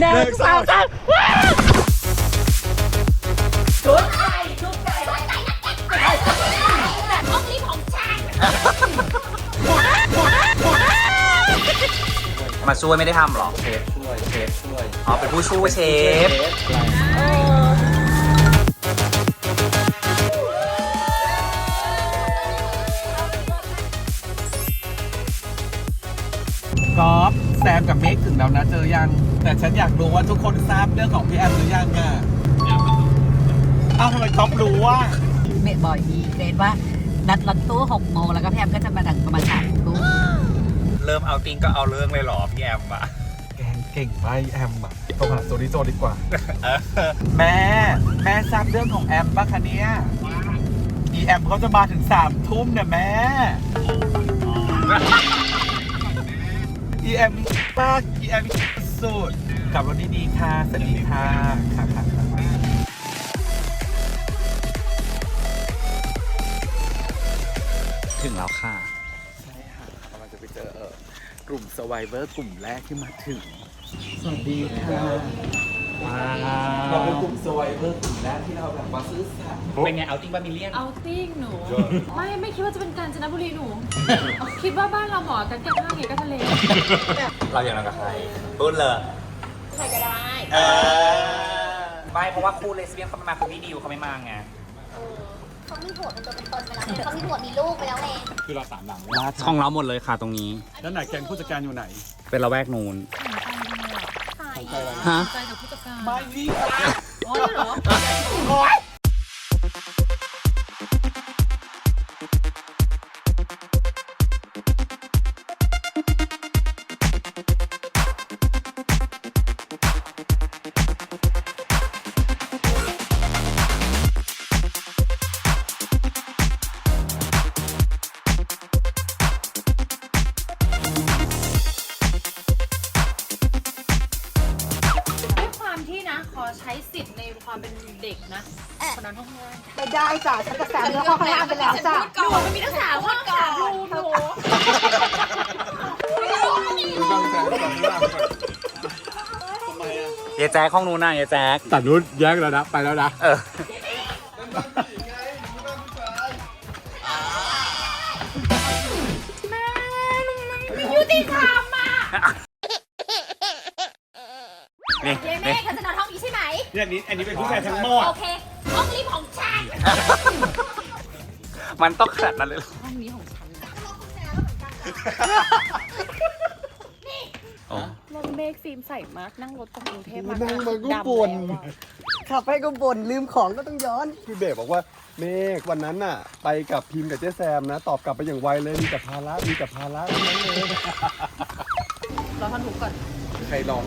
หนึ่งสองสามชุดไก่ชุดไก่แต่ห้องนี้ของชายมาช่วยไม่ได้ทำหรอ เชฟช่วย เชฟช่วย อ๋อ เป็นผู้ช่วยเชฟ แซมกับเมกถึงแล้วนะเจอยัง แต่ฉันอยากรู้ว่าทุกคนทราบเรื่องของพี่แอมหรือยังอะอ้าวทำไมก๊อฟรู้ว่าเมดบอกอีเกรดว่านัดรถตู้หกโมงแล้วก็พี่แอมก็จะมาดังประมาณสามทุ่มเริ่มเอาติงก็เอาเรื่องเลยเหรอพี่แอมอะแกงเก่งไหมแอมอะต้องหาโซดิโซดีกว่า แม่ แม่ทราบเรื่องของแอมปะคะเนี่ยอีแอมเขาจะมาถึงสามทุ่มเนี่ยแม่ อีแอมมากอีแอมสุดกลับรถดีๆค่ะสวัสดีค่ะค่ะค่ะค่ะถึงแล้วค่ะใช่ค่ะกำลังจะไปเจอเออกลุ่มสไวเวอร์กลุ่มแรกที่มาถึง สวัสดีค่ะ เราเป็นกลุ่มสไวเวอร์กลุ่มแรกที่เราแบบมาซื้อสัตว์เป็นไงเอาติงบามิเลียน เอาติ้งหนู ไม่ไม่คิดว่าจะเป็นกาญจนบุรีหนู คิดว่าบ้านเราเหมาะกันแค่ข้างไงก็ทะเลเราอย่างนั้นกับใครพูดเลยใครก็ได้เออไม่เพราะว่าคู่เลสเบี้ยนเขาไม่มาคือพี่ดิวเขาไม่มาไงเขามีผัวเป็นตัวเป็นตนไปแล้วไงเขามีผัวมีลูกไปแล้วไงคือเราสามหลังของเราหมดเลยค่ะตรงนี้ แล้วไหนแกงผู้จัดการอยู่ไหน เป็นละแวกนูนใครฮะ ใเยแจ๊คห้องนู้นน่ะเยแจ๊คตัดรุ่นแยกแล้วนะ ไปแล้วนะ เออยุติธรรมอะนี่เย้แม่นี่เธอจะนอนห้องนี้ใช่ไหม เนี่ยนี้อันนี้เป็นผู้ชายทั้งหมดโอเค ห้องนี้ของฉัน มันต้องขนาดนั้นเลยเหรอห้องนี้ของฉัน ใส่มากนั่งรถจากกรุงเทพมานั่งมันก็ดำบ่นแล้วอะขับไปก็บ่นลืมของก็ต้องย้อน พี่เบสบอกว่าเมฆวันนั้นน่ะ ไปกับพิมพ์กับเจ๊แซมนะ ตอบกลับไปอย่างไวเลยมีแต่ภาระมีแต่ภาระทั้งนั้นเลยรอท่อนถูกก่อน ใครร้อง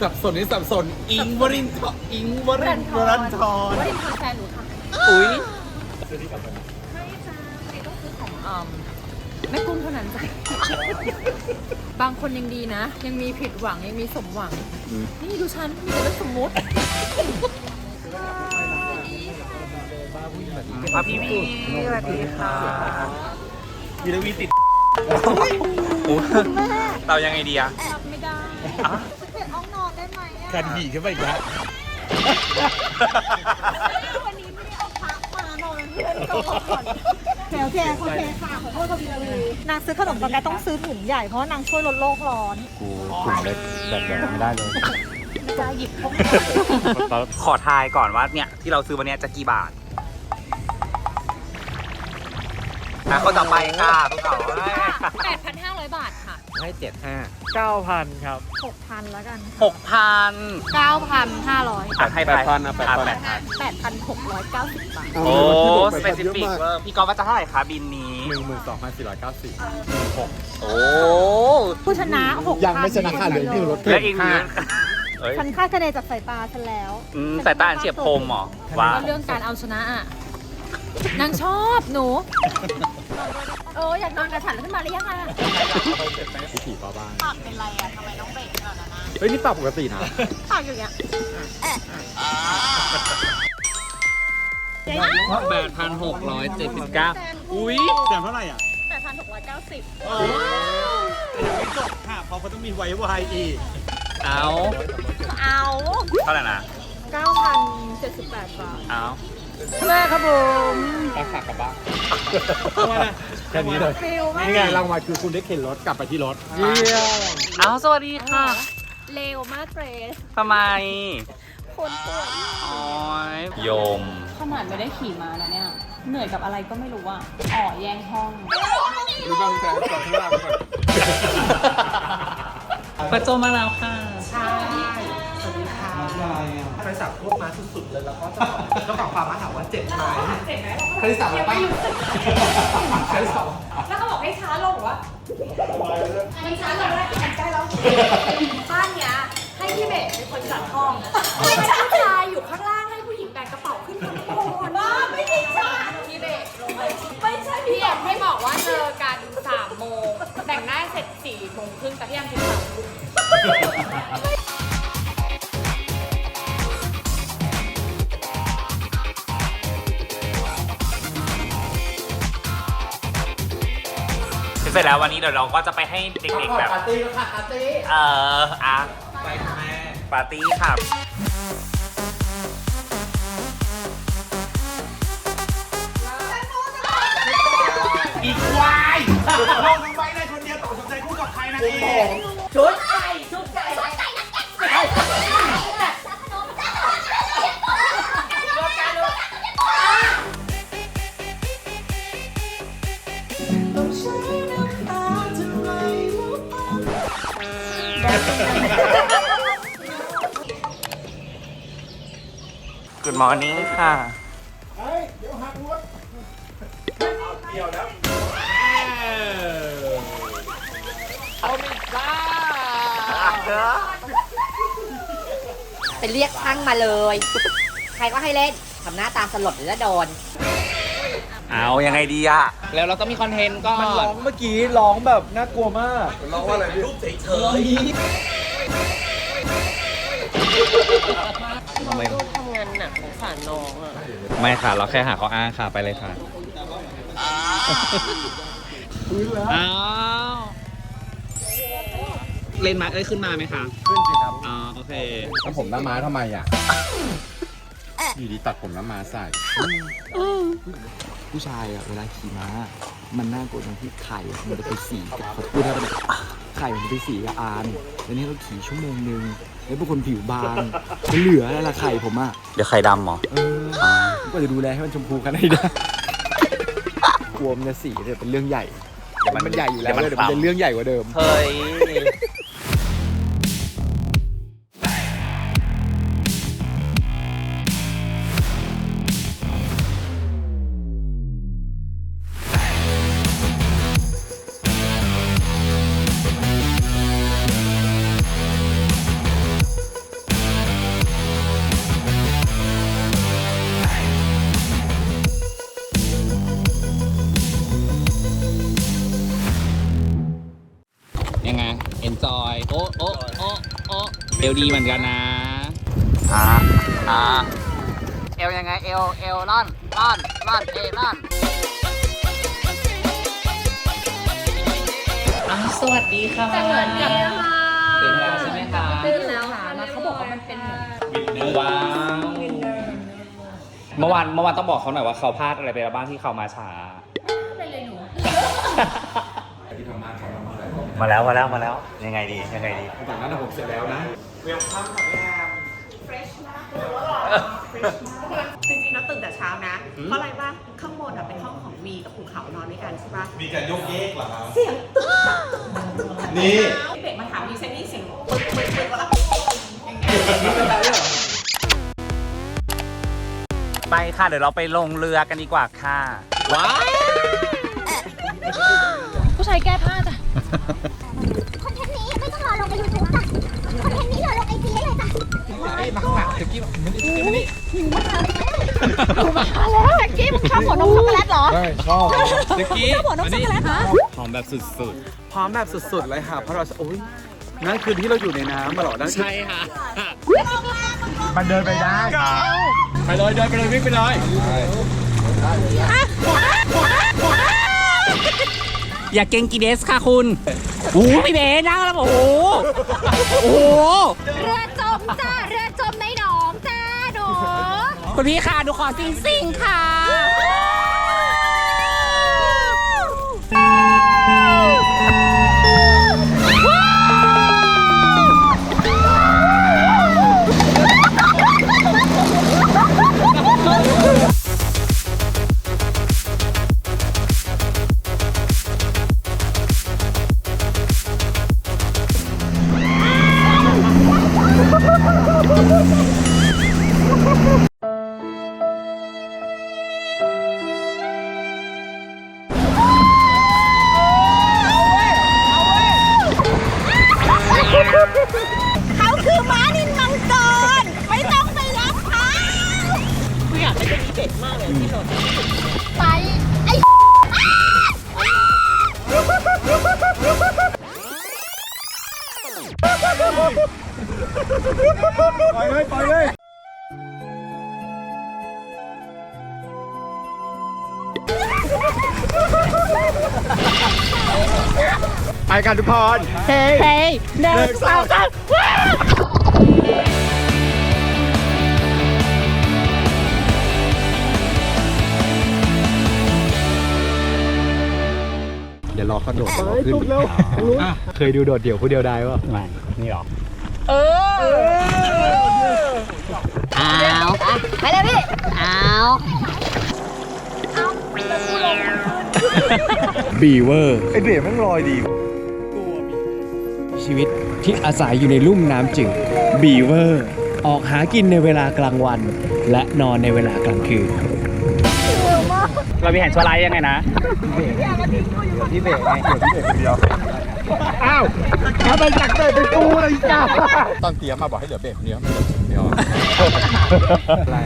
สับสนนี่สับสน อิงวรินทร์อิงวรินทร์วรันทรว่าดินทร์แฟนหนูค่ะ อุ้ยไม่จ้าไม่ต้องซื้อของอ่อม แม่กุ้งเท่านั้นจ้ะ บางคนยังดีนะ ยังมีผิดหวังยังมีสมหวังนี่ดูฉันมีแต่เรื่องสมมุติมาพี่พี่สวัสดีค่ะมีทวีติดเรายังไงดีอะรับไม่ได้เปลี่ยนห้องนอนได้ไหมอะกันหีขึ้นไปอีกแล้ววันนี้ไม่ได้เอาพระมานอนเพื่อนก่อน โอเคโอเคค่ะขอโทษทีนางซื้อขนมตอนนี้ต้องซื้อถุงใหญ่เพราะว่านางช่วยลดโลกร้อนกูกลุ่มเล็กแบ่งๆไม่ได้เลยไม่ได้หยิบพกขอทายก่อนว่าเนี่ยที่เราซื้อวันเนี้ยจะกี่บาทอะคนต่อไปค่ะพวกเขา8,500บาทค่ะ ให้เจ็ดห้าเก้าพันครับ หกพันแล้วกันหกพัน9,500อะให้ไปแปดพันนะแปดพันแปดพัน8,690บาท โอ้สเปซิฟิกเวอร์พี่กอล์ฟว่าจะเท่าไหร่คะบินนี้หนึ่งหมื่นสองพันสี่ร้อยเก้าสิบโอ้ผู้ชนะ6ยังไม่ชนะค่ะเหลืออีกหนึ่งรถ และอีกหนึ่งเอ้ยฉันคาดคะเนจากสายตาฉันแล้วอืมสายตาอันเฉียบคมเหรอว้าว เรื่องการเอาชนะอะนางชอบหนู เอออยากนอนกับฉันแล้วขึ้นมาหรือยังอะพิธีป้าบ้านปากเป็นไรอะทำไมต้องเบรกขนาดนั้นอะเฮ้ยนี่ปรับปกตินะปากอย่างเงี้ยแปดพันหกร้อยเจ็ดสิบเก้าอุ้ยแซมเท่าไหร่อะ8,690โอ้ยแต่ยังไม่จบค่ะเพราะเขาต้องมีไวไวอีกเอาเอาท่าไหร่นะ9,078บาทเอ้า แม่ครับผมราคากลับบ้านแค่นี้เลยฟิลมากนี่ไงรางวัลคือคุณได้เข็นรถกลับไปที่รถเยี่ยมเอ้าสวัสดีค่ะเร็วมากเกรสทำไมคนป่วยโอ้ยโยมขนาดไม่ได้ขี่มานะเนี่ย เหนื่อยกับอะไรก็ไม่รู้อะอ๋อแย่งห้องดูบ้างแฟนก่อนข้างล่างก่อนประโจมมาแล้วค่ะ สับพวกมาสุดๆเลยแล้วก็เจ้าของเจ้าของฟาร์มมาถามว่าเจ็บไหม เจ็บไหมใครสับอะไรบ้างใครสับแล้วเขาบอกให้ช้าลงบอกว่ามันช้าลงได้มันใกล้แล้วบ้านเนี้ยให้พี่เบสเป็นคนจัดห้องให้ผู้ชายอยู่ข้างล่างให้ผู้หญิงแบกกระเป๋าขึ้นข้างบนบ้าไม่ใช่ใช่พี่เบสลงไปไม่ใช่พี่เบสให้บอกว่าเจอกันสามโมงแต่งหน้าเสร็จสี่โมงครึ่งแต่พี่ยังถึงสามทุ่ม เสร็จแล้ววันนี้เดี๋ยวเราก็จะไปให้เด็กๆแบบปาร์ตี้แล้วค่ะปาร์ตี้เอ่ออะไปค่ะแม่ปาร์ตี้ค่ะอีควายลงทั้งใบในคนเดียวต่อสนใจคู่กับใครนะเองชุดไก่ชุด Good morning ค่ะ ไปเรียกช่างมาเลย ใครก็ให้เล่น ทำหน้าตาสลดหรือจะโดน เอายังไงดีอะแล้วเราต้องมีคอนเทนต์ก่อมันร้อนงเมื่อกี้ร้องแบบน่ากลัวมากร้องว่าอะไรพี่ทำไมทำงานหนักสงสารน้องอะไม่ค่ะ เราแค่หาข้ออ้างค่ะไปเลยค่ะอ้าวเล่นมาเอ้ยขึ้นมาไหมคะขึ้นสิครับอ๋อโอเคแล้วผมหน้าม้าทำไมอะอยู่ดีตัดผมหน้าม้าใส่ ผู้ชายอะเวลาขี่ม้า มันน่ากลัวตรงที่ไข่อะมันจะไปสีกับเขาพูดได้ปะเนี่ยไข่มันจะไปสีกับอานแล้วนี่เราขี่ชั่วโมงนึงแล้วเป็นคนผิวบางมันเหลืออะไรล่ะไข่ผมอะเดี๋ยวใครดำเหรอเออก็จะดูแลให้มันชมพูกันให้ได้กลัวมันจะสีเนี่ยเป็นเรื่องใหญ่เดี๋ยวมันมันใหญ่อยู่แล้วเดี๋ยวมันเดี๋ยวมันคจะล้ำเรื่องใหญ่กว่าเดิมเฮ้ย ยังไง enjoy โอ้โอ้โอ้โอ้เอลดีเหมือนกันนะอ่าอ่าเอลยังไง เอลเอลล่อนล่อนล่อนเอล่อนอ่าสวัสดีค่ะสวัสดีค่ะตื่นแล้วใช่ไหมคะตื่นแล้วค่ะแล้วเขาบอกว่ามันเป็นเหมือนว้าวเมื่อวานเมื่อวานต้องบอกเขาหน่อยว่าเขาพลาดอะไรไปบ้างที่เขามาช้าอะไรเลยหนู มาแล้วมาแล้วมาแล้วยังไงดียังไงดีจากนั้นผมเสร็จแล้วนะจริงๆแล้วตื่นแต่เช้านะ เพราะอะไรว่าข้างบนอะเป็นห้องของวีกับภูเขานอนด้วยกันใช่ปะมีการยกเยกเหรอครับ เสียงตึ๊กตักตึ๊กตักตึ๊กตักนี่ พี่เบกมาถามวีเซนนี่เสียงปึ๊กปึ๊กปึ๊กแล้วไปค่ะเดี๋ยวเราไปลงเรือกันดีกว่าค่ะว้าวผู้ชายแก้ผ้าจ้ะ คอนเทนต์นี้ไม่ต้องรอลงในยูทูบจ้ะคอนเทนต์นี้รอลงไอจีได้เลยจ้ะแจ็คกี้มึงชอบหัวนมช็อกโกแลตเหรอใช่ชอบเมื่อกี้ชอบหัวนมช็อกโกแลตฮะหอมแบบสุดพร้อมแบบสุดๆเลยค่ะเพราะเราโอ้ยนั่นคือที่เราอยู่ในน้ำมาหรอนั่นๆคือใช่ค่ะมันเดินไปได้ครับไปเลยเดินไปเลยวิ่งไปเลย อย่าเก่งกีเดสค่ะคุณโอ้ยพี่เบนั่งแล้วโอ้โหโอ้เรือจมจ้าเรือจมในหนองจ้าหนูคุณพี่ค่ะดูขอสิงสิงค่ะ กันทุกคนเฮ้ยเฮ้ยหนึ่งสองสามเดี๋ยวรอเขาโดดรอขึ้นเคยดูโดดเดี่ยวผู้เดียวได้ป่ะไม่นี่หรออ้าวไปเลยพี่อ้าวบีเวอร์ไอเบรมันลอยดี ชีวิตที่อาศัยอยู่ในลุ่มน้ำจืดบีเวอร์ออกหากินในเวลากลางวัน และนอนในเวลากลางคืน เรามีแผนชั่วร้ายยังไงนะพี่เบรกไงเกี่ยวพี่เบรกคนเดียวอ้าวเอาไปจากเบรกไปกูเลยจ้าตอนเตรียมมาบอกให้เหลือเบรกคนเดียวเดียวอะไร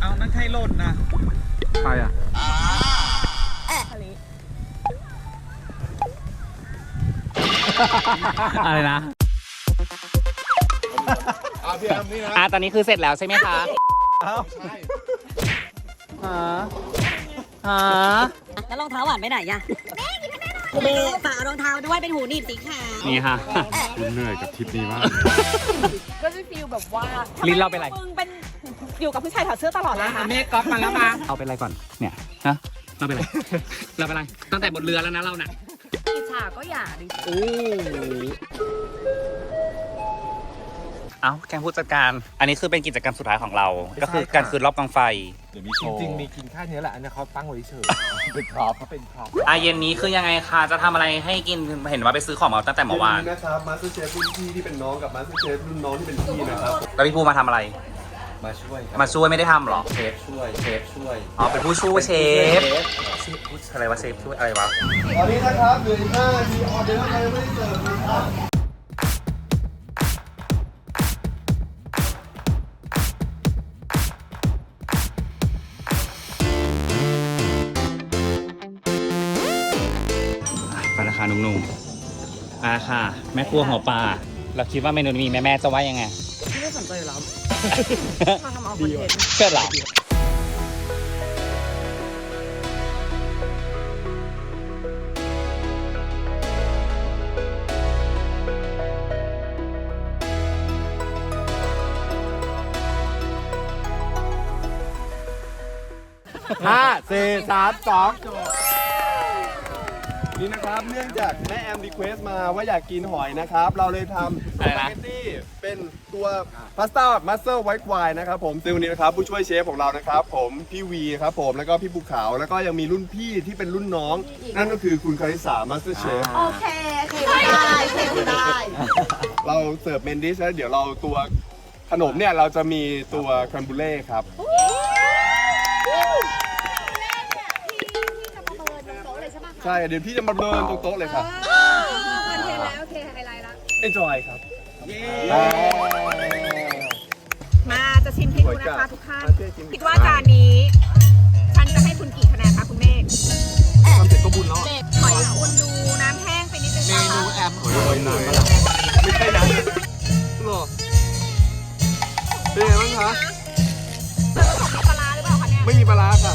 เอานั่นใช่หล่นนะใครอะ อะไรนะอ่าตอนนี้คือเสร็จแล้วใช่ไหมคะฮะฮะแล้วรองเท้าหวานไปไหนอะเบฝากเอารองเท้าด้วยเป็นหูหนีบสีขาวนี่ค่ะเหนื่อยกับทริปนี้มากก็จะฟีลแบบว่าลิ้นเราเป็นไร มึงเป็นอยู่กับผู้ชายถอดเสื้อตลอดเลยค่ะเมฆก๊อฟมาแล้วมาเอาเป็นไรก่อน เนี่ย ฮะ เราเป็นไร เราเป็นไร ตั้งแต่บนเรือแล้วนะเราน่ะอิจ ฉาก็อย่าดิโอ้เอ้าแกผู้จัดการ อันนี้คือเป็นกิจกรรมสุดท้ายของเรา ก็คือการคืนรอบกองไฟ เดี๋ยวมีโชว์จริงๆมีกินแค่นี้แหละอันนี้เขาตั้งไว้เฉยเป็นพร็อพเขาเป็นพร็อพอาเย็นนี้คือยังไงคะจะทำอะไรให้กินเห็นว่าไปซื้อของมาตั้งแต่เมื่อวานนะครับมาสเตอร์เชฟรุ่นพี่ที่เป็นน้องกับมาสเตอร์เชฟรุ่นน้องที่เป็นพี่นะครับ แล้วพี่ภูมาทำอะไร มาช่วยครับมาช่วยไม่ได้ทำหรอ เชฟช่วยเชฟช่วยอ๋อเป็นผู้ช่วยเชฟ อะไรวะเชฟช่วยอะไรวะ ตอนนี้นะครับเหลืออีก5นาทีออเดอร์ใครยังไม่ได้เสิร์ฟนะครับไปราคาหนุ่มๆอาค่ะ แม่ครัวหัวปลาเราคิดว่าเมนูนี้แม่แม่ๆจะว่ายังไง ไม่สนใจอยู่แล้วมาทำเอาคอนเทนต์ เชื่อหรอ ห้าสี่สามสองนี่นะครับเนื่องจากแม่แอมรีเควสมาว่าอยากกินหอยนะครับ เราเลยทำสอะไรปานะเกตตี้เป็นตัวพาสต้ามัสเซอร์ไวท์ไวน์นะครับผมซึ่งวันนี้นะครับผู้ช่วยเชฟของเรานะครับ ผมพี่วีครับผมแล้วก็พี่ภูเขาแล้วก็ยังมีรุ่นพี่ที่เป็นรุ่นน้อง นั่นก็คือคุณคาริสามัสเตอร์เชฟโอเคเทได้เทได้ เราเสิร์ฟเมนดิชแล้วเดี๋ยวเราตัวขนมเนี่ยเราจะมีตัวครัมบูเล่ครับ ใช่เดี๋ยวพี่จะมาเบิร์นตรงโต๊ะเลยครับ คอนเทนต์แล้วโอเคไฮไลท์ละ enjoy ครับ มาจะชิมให้ดูนะคะทุกท่านมาช่วยชิมคิดว่าจานนี้ ฉันจะให้คุณกี่คะแนนคะคุณเมฆทำเสร็จก็บุญแล้วหอยคุณดูน้ำแห้งไปนิดนึงนะคะแอมหอยนานมาแล้วไม่ใช่นะหรอเป็นไงบ้างคะมีปลาร้าหรือเปล่าคะเนี่ย ไม่มีปลาร้าค่ะ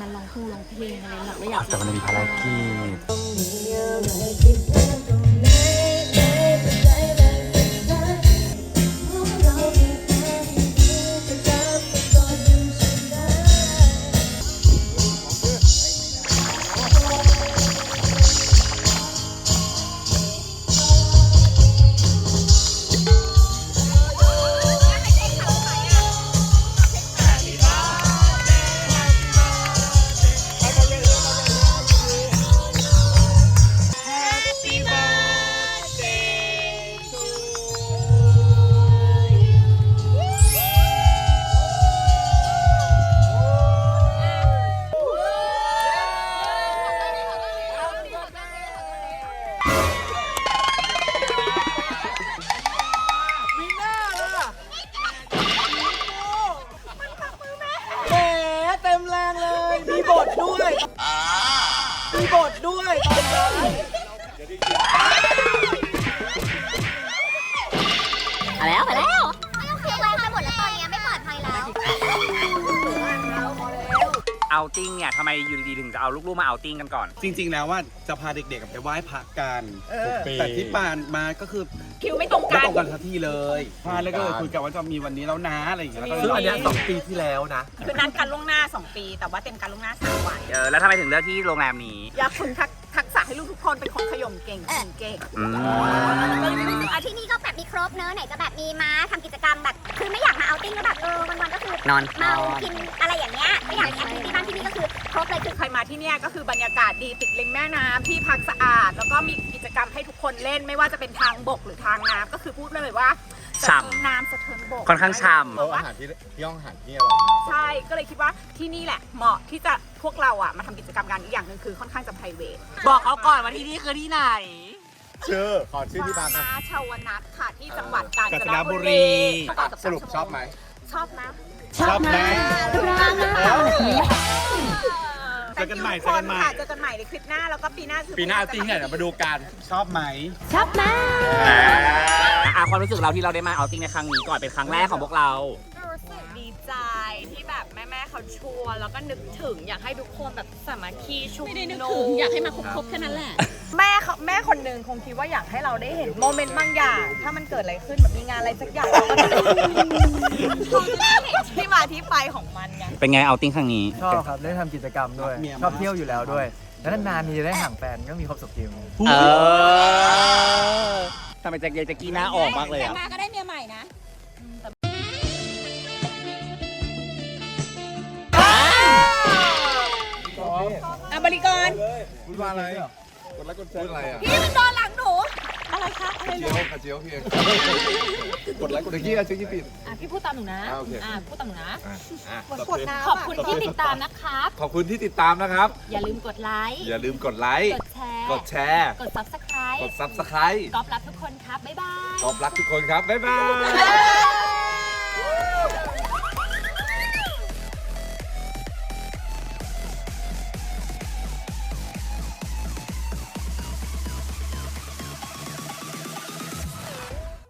มันลองเพลงร้องเพลงอะไรหรอกเราอยากแต่มันมีภารกิจ ติ้งเนี่ยทำไมอยู่ดีๆถึงจะเอาลูกๆมาเอาติ้งกันก่อน จริง ๆ แล้วว่าจะพาเด็กๆไปไหว้พระกันแต่ที่ผ่านมาก็คือคิวไม่ตรงไม่กัน ตรงกันทันทีเลยพาแล้วก็เลยคุยกันว่าจะมีวันนี้แล้วนะอะไรอย่างเงี้ยแล้วก็ซึ่งอันเนี้ยสองปีที่แล้วนะ คือนัดกันล่วงหน้า 2 ปี แต่ว่าเต็มการล่วงหน้า 3 วัน เออแล้วทำไมถึงเลือกที่โรงแรมนี้ อยากฝึกทัก ทักษะให้ลูกทุกคนเป็นคนขย่มเก่งเก่งเก่งอืมอะที่นี่ก็แบบมีครบเนอะไหนจะแบบมีม้าทำกิจกรรมแบบ คือไม่อยากมาเอาติ้งแล้วแบบเออวันๆก็คือนอน เมากินอะไรอย่างเงี้ยไม่อยากมีแอคทิวิตี้บ้างที่นี่ก็คือครบเลยคือใครมาที่เนี่ยก็คือบรรยากาศดีติดริมแม่น้ำที่พักสะอาด แล้วก็มีกิจกรรมให้ทุกคนเล่นไม่ว่าจะเป็นทางบกหรือทางน้ำก็คือพูดเลยว่าสะฉ่ำเทินน้ำสะเทินบกค่อนข้างฉ่ำ เพราะว่าที่ที่ห้องอาหารที่อร่อยมากใช่ก็เลยคิดว่าที่นี่แหละเหมาะที่จะพวกเราอะมาทำกิจกรรมกันอีกอย่างหนึ่งคือค่อนข้างจะ private บอกเขาก่อนว่าที่นี่คือที่ไหน ชื่อขอชื่อที่พักฟ้าชาวนัทค่ะที่จังหวัดกาญจนกาญจนบุบุรีรี สรุปชอบไหม ชอบนะ ชอบไหมเจอกันใหม่เจอกันใหม่เจอกันใหม่ในคลิปหน้าแล้วก็ปีหน้าคือปีหน้าเอาติ้งไหนเดี๋ยวมาดูกันชอบไหมอะความรู้สึกเราที่เราได้มาเอาติ้งในครั้งนี้ก่อนเป็นครั้งแรกของพวกเรารู้สึกดีใจที่ แบบแม่ๆเขาชวนแล้วก็นึกถึงอยากให้ทุกคนแบบสามัคคีชุมไม่ได้นึกถึงอยากให้มาครบๆแค่นั้นแหละ แม่เขาแม่คนหนึ่งคงคิดว่าอยากให้เราได้เห็นโมเมนต์บางอย่าง ถ้ามันเกิดอะไรขึ้นแบบมีงานอะไรสักอย่างเราก็จะเขาจะได้เห็นที่มาที่ไปของมันไง เป็นไงเอาติ้งครั้งนี้ ชอบครับได้ทำกิจกรรมด้วยเมียชอบเที่ยวอยู่แล้วด้วย แล้วนานๆทีจะได้ห่างแฟนก็มีความสุขจริงเออทำไมแจ็คเยแจ็กกี้หน้าออกมากเลยอะมาก็ได้เมียใหม่นะ อะบริกร พูดว่าอะไรกดไลค์กดแชร์อะไรอะพี่มันโดนหลังหนู อะไรคะ อะไรเจียวกระเจียวพี่เองกดไลค์กดตะกี้อะชื่อที่ผิด อะพี่พูดตามหนูนะอ่าโอเคอะพูดตามหนูนะอะกดน้ำขอบคุณที่ติดตามนะครับ ขอบคุณที่ติดตามนะครับ อย่าลืมกดไลค์ อย่าลืมกดไลค์ กดแชร์ กดแชร์ กด subscribe กด subscribe กอบรับทุกคนครับบ๊ายบายขอบรักทุกคนครับ บ๊ายบายบ๊ายบาย